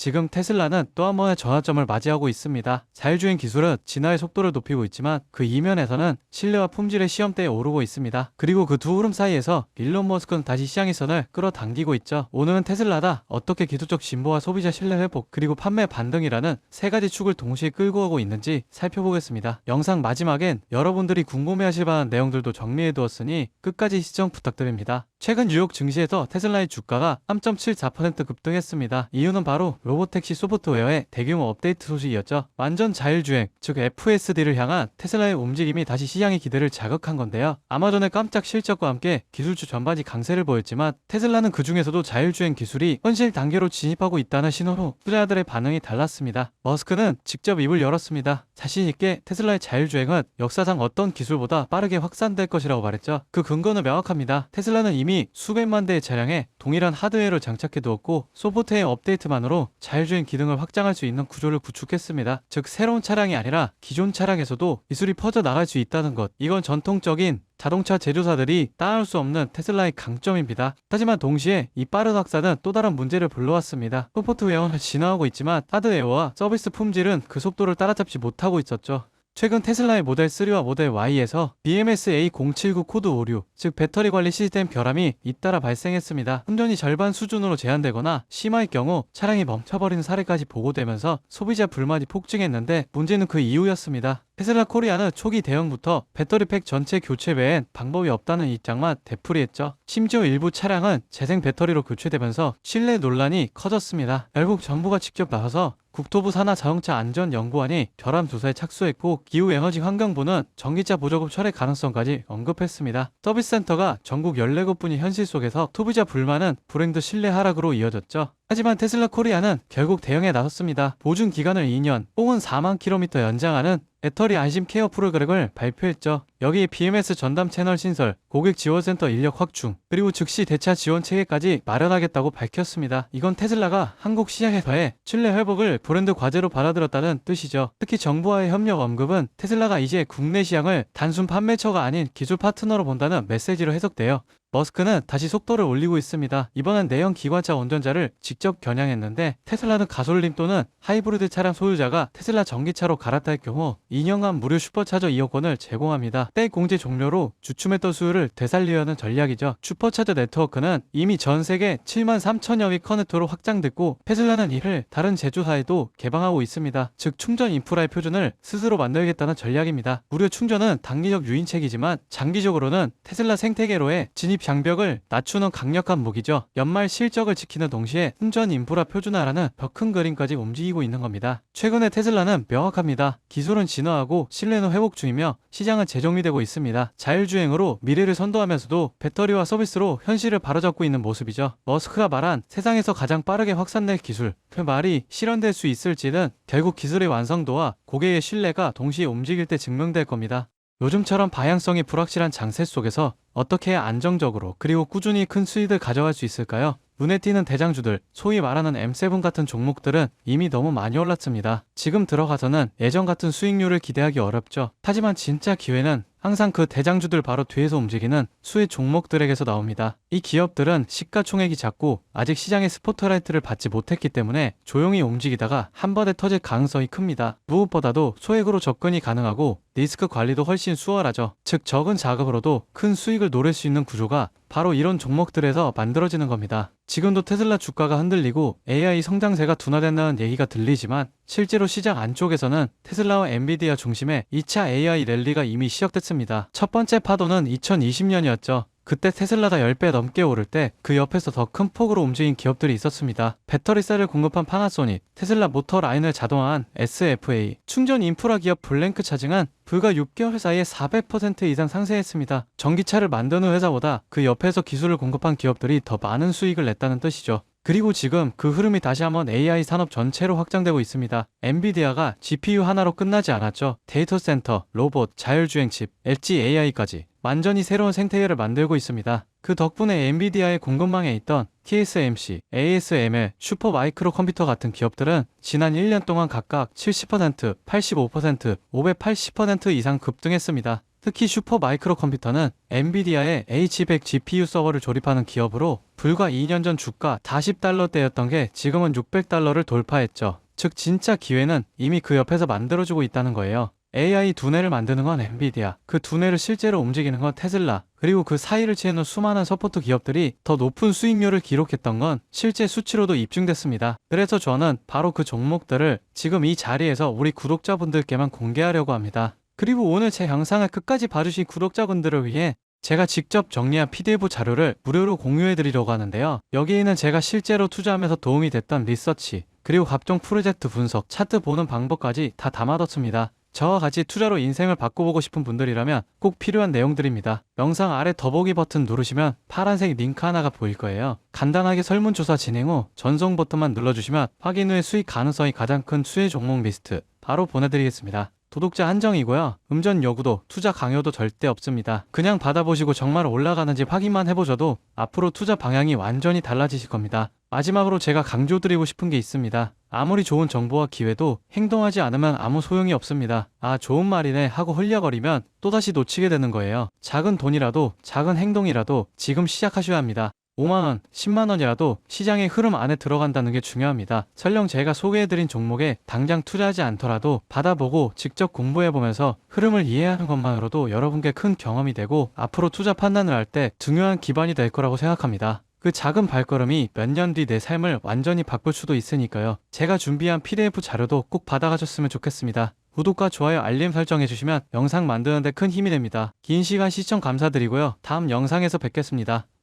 지금 테슬라는 또 한 번의 전환점을 맞이하고 있습니다. 자율주행 기술은 진화의 속도를 높이고 있지만 그 이면에서는 신뢰와 품질의 시험대에 오르고 있습니다. 그리고 그 두 흐름 사이에서 일론 머스크는 다시 시장의 선을 끌어당기고 있죠. 오늘은 테슬라다 어떻게 기술적 진보와 소비자 신뢰 회복 그리고 판매 반등이라는 세 가지 축을 동시에 끌고 가고 있는지 살펴보겠습니다. 영상 마지막엔 여러분들이 궁금해하실 만한 내용들도 정리해 두었으니 끝까지 시청 부탁드립니다. 최근 뉴욕 증시에서 테슬라의 주가가 3.74% 급등했습니다. 이유는 바로 로보택시 소프트웨어의 대규모 업데이트 소식이었죠. 완전 자율주행, 즉 FSD를 향한 테슬라의 움직임이 다시 시장의 기대를 자극한 건데요. 아마존의 깜짝 실적과 함께 기술주 전반이 강세를 보였지만 테슬라는 그 중에서도 자율주행 기술이 현실 단계로 진입하고 있다는 신호로 투자자들의 반응이 달랐습니다. 머스크는 직접 입을 열었습니다. 자신 있게 테슬라의 자율주행은 역사상 어떤 기술보다 빠르게 확산될 것이라고 말했죠. 그 근거는 명확합니다. 테슬라는 이미 수백만 대의 차량에 동일한 하드웨어를 장착해 두었고 소프트웨어 업데이트만으로 자율주행 기능을 확장할 수 있는 구조를 구축했습니다. 즉 새로운 차량이 아니라 기존 차량에서도 기술이 퍼져 나갈 수 있다는 것. 이건 전통적인 자동차 제조사들이 따라올 수 없는 테슬라의 강점입니다. 하지만 동시에 이 빠른 확산은 또 다른 문제를 불러왔습니다. 소프트웨어는 진화하고 있지만 하드웨어와 서비스 품질은 그 속도를 따라잡지 못하고 있었죠. 최근 테슬라의 모델 3와 모델 Y에서 BMS A079 코드 오류, 즉 배터리 관리 시스템 결함이 잇따라 발생했습니다. 운전이 절반 수준으로 제한되거나 심할 경우 차량이 멈춰버리는 사례까지 보고되면서 소비자 불만이 폭증했는데 문제는 그 이유였습니다. 테슬라 코리아는 초기 대응부터 배터리팩 전체 교체 외엔 방법이 없다는 입장만 되풀이했죠. 심지어 일부 차량은 재생 배터리로 교체되면서 신뢰 논란이 커졌습니다. 결국 정부가 직접 나서서 국토부 산하 자동차 안전연구원이 결함 조사에 착수했고 기후에너지 환경부는 전기차 보조금 철회 가능성까지 언급했습니다. 서비스센터가 전국 14곳뿐인 현실 속에서 소비자 불만은 브랜드 신뢰 하락으로 이어졌죠. 하지만 테슬라 코리아는 결국 대응에 나섰습니다. 보증 기간을 2년 혹은 4만 킬로미터 연장하는 배터리 안심 케어 프로그램을 발표했죠. 여기에 BMS 전담 채널 신설, 고객 지원센터 인력 확충, 그리고 즉시 대차 지원 체계까지 마련하겠다고 밝혔습니다. 이건 테슬라가 한국 시장에서의 신뢰 회복을 브랜드 과제로 받아들였다는 뜻이죠. 특히 정부와의 협력 언급은 테슬라가 이제 국내 시장을 단순 판매처가 아닌 기술 파트너로 본다는 메시지로 해석돼요. 머스크는 다시 속도를 올리고 있습니다. 이번엔 내연 기관차 운전자를 직접 겨냥했는데 테슬라는 가솔린 또는 하이브리드 차량 소유자가 테슬라 전기차로 갈아탈 경우 2년간 무료 슈퍼차저 이용권을 제공합니다. 때 공제 종료로 주춤했던 수요를 되살리려는 전략이죠. 슈퍼차저 네트워크는 이미 전 세계 7만 3천여 위 커넥터로 확장됐고 테슬라는 이를 다른 제조사에도 개방하고 있습니다. 즉 충전 인프라의 표준을 스스로 만들겠다는 전략입니다. 무료 충전은 단기적 유인책이지만 장기적으로는 테슬라 생태계로의 진입 장벽을 낮추는 강력한 무기죠. 연말 실적을 지키는 동시에 운전 인프라 표준화라는 더 큰 그림까지 움직이고 있는 겁니다. 최근에 테슬라는 명확합니다. 기술은 진화하고 신뢰는 회복 중이며 시장은 재정비되고 있습니다. 자율주행으로 미래를 선도하면서도 배터리와 서비스로 현실을 바로잡고 있는 모습이죠. 머스크가 말한 세상에서 가장 빠르게 확산될 기술, 그 말이 실현될 수 있을지는 결국 기술의 완성도와 고객의 신뢰가 동시에 움직일 때 증명될 겁니다. 요즘처럼 방향성이 불확실한 장세 속에서 어떻게 안정적으로 그리고 꾸준히 큰 수익을 가져갈 수 있을까요? 눈에 띄는 대장주들, 소위 말하는 M7 같은 종목들은 이미 너무 많이 올랐습니다. 지금 들어가서는 예전 같은 수익률을 기대하기 어렵죠. 하지만 진짜 기회는 항상 그 대장주들 바로 뒤에서 움직이는 수의 종목들에게서 나옵니다. 이 기업들은 시가총액이 작고 아직 시장의 스포트라이트를 받지 못했기 때문에 조용히 움직이다가 한 번에 터질 가능성이 큽니다. 무엇보다도 소액으로 접근이 가능하고 리스크 관리도 훨씬 수월하죠. 즉 적은 자금으로도 큰 수익을 노릴 수 있는 구조가 바로 이런 종목들에서 만들어지는 겁니다. 지금도 테슬라 주가가 흔들리고 AI 성장세가 둔화된다는 얘기가 들리지만 실제로 시장 안쪽에서는 테슬라와 엔비디아 중심의 2차 AI 랠리가 이미 시작됐습니다. 첫 번째 파도는 2020년이었죠. 그때 테슬라가 10배 넘게 오를 때 그 옆에서 더 큰 폭으로 움직인 기업들이 있었습니다. 배터리 셀을 공급한 파나소닉, 테슬라 모터 라인을 자동화한 SFA, 충전 인프라 기업 블랭크 차징은 불과 6개월 사이에 400% 이상 상승했습니다. 전기차를 만드는 회사보다 그 옆에서 기술을 공급한 기업들이 더 많은 수익을 냈다는 뜻이죠. 그리고 지금 그 흐름이 다시 한번 AI 산업 전체로 확장되고 있습니다. 엔비디아가 GPU 하나로 끝나지 않았죠. 데이터 센터, 로봇, 자율주행 칩, 엣지 AI까지 완전히 새로운 생태계를 만들고 있습니다. 그 덕분에 엔비디아의 공급망에 있던 TSMC, ASML, 슈퍼 마이크로 컴퓨터 같은 기업들은 지난 1년 동안 각각 70%, 85%, 580% 이상 급등했습니다. 특히 슈퍼 마이크로 컴퓨터는 엔비디아의 H100 GPU 서버를 조립하는 기업으로 불과 2년 전 주가 40달러대였던 게 지금은 600달러를 돌파했죠. 즉 진짜 기회는 이미 그 옆에서 만들어주고 있다는 거예요. AI 두뇌를 만드는 건 엔비디아, 그 두뇌를 실제로 움직이는 건 테슬라, 그리고 그 사이를 채우는 수많은 서포트 기업들이 더 높은 수익률을 기록했던 건 실제 수치로도 입증됐습니다. 그래서 저는 바로 그 종목들을 지금 이 자리에서 우리 구독자분들께만 공개하려고 합니다. 그리고 오늘 제 영상을 끝까지 봐주신 구독자분들을 위해 제가 직접 정리한 PDF 자료를 무료로 공유해 드리려고 하는데요. 여기에는 제가 실제로 투자하면서 도움이 됐던 리서치, 그리고 각종 프로젝트 분석, 차트 보는 방법까지 다 담아뒀습니다. 저와 같이 투자로 인생을 바꿔보고 싶은 분들이라면 꼭 필요한 내용들입니다. 영상 아래 더보기 버튼 누르시면 파란색 링크 하나가 보일 거예요. 간단하게 설문조사 진행 후 전송 버튼만 눌러주시면 확인 후에 수익 가능성이 가장 큰 수혜 종목 리스트 바로 보내드리겠습니다. 도독자 한정이고요. 음전 요구도 투자 강요도 절대 없습니다. 그냥 받아보시고 정말 올라가는지 확인만 해보셔도 앞으로 투자 방향이 완전히 달라지실 겁니다. 마지막으로 제가 강조드리고 싶은 게 있습니다. 아무리 좋은 정보와 기회도 행동하지 않으면 아무 소용이 없습니다. 아, 좋은 말이네 하고 흘려거리면 또다시 놓치게 되는 거예요. 작은 돈이라도, 작은 행동이라도 지금 시작하셔야 합니다. 5만원, 10만원이라도 시장의 흐름 안에 들어간다는 게 중요합니다. 설령 제가 소개해드린 종목에 당장 투자하지 않더라도 받아보고 직접 공부해보면서 흐름을 이해하는 것만으로도 여러분께 큰 경험이 되고 앞으로 투자 판단을 할 때 중요한 기반이 될 거라고 생각합니다. 그 작은 발걸음이 몇 년 뒤 내 삶을 완전히 바꿀 수도 있으니까요. 제가 준비한 PDF 자료도 꼭 받아가셨으면 좋겠습니다. 구독과 좋아요 알림 설정해주시면 영상 만드는데 큰 힘이 됩니다. 긴 시간 시청 감사드리고요. 다음 영상에서 뵙겠습니다.